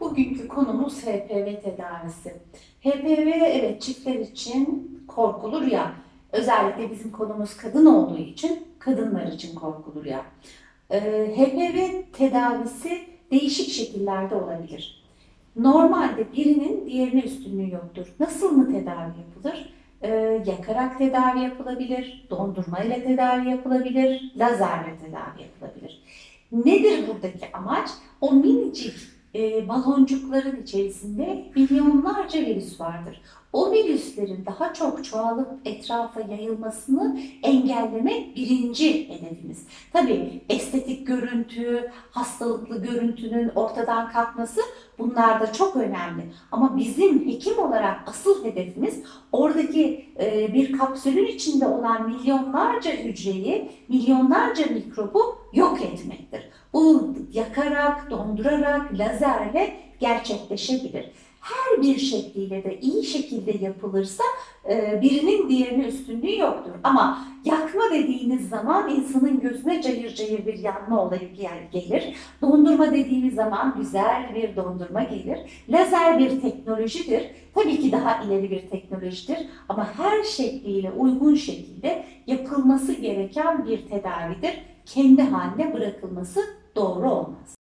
Bugünkü konumuz HPV tedavisi. HPV evet çiftler için korkulu rüya. Özellikle bizim konumuz kadın olduğu için kadınlar için korkulu rüya. Ee, HPV tedavisi değişik şekillerde olabilir. Normalde birinin diğerine üstünlüğü yoktur. Nasıl mı tedavi yapılır? Ee, yakarak tedavi yapılabilir, dondurma ile tedavi yapılabilir, lazerle tedavi yapılabilir. Nedir buradaki amaç? O minicik e, baloncukların içerisinde milyonlarca virüs vardır. O virüslerin daha çok çoğalıp etrafa yayılmasını engellemek birinci hedefimiz. Tabii estetik görüntü, hastalıklı görüntünün ortadan kalkması bunlar da çok önemli. Ama bizim hekim olarak asıl hedefimiz oradaki e, bir kapsülün içinde olan milyonlarca hücreyi, milyonlarca mikrobu yok etmektir. Bu yakarak, dondurarak, lazerle gerçekleşebilir. Her bir şekliyle de iyi şekilde yapılırsa e, birinin diğerine üstünlüğü yoktur. Ama yakma dediğiniz zaman insanın gözüne cayır cayır bir yanma olayı gel- gelir. Dondurma dediğimiz zaman güzel bir dondurma gelir. Lazer bir teknolojidir. Tabii ki daha ileri bir teknolojidir ama her şekliyle uygun şekilde yapılması gereken bir tedavidir. Kendi haline bırakılması doğru olmaz.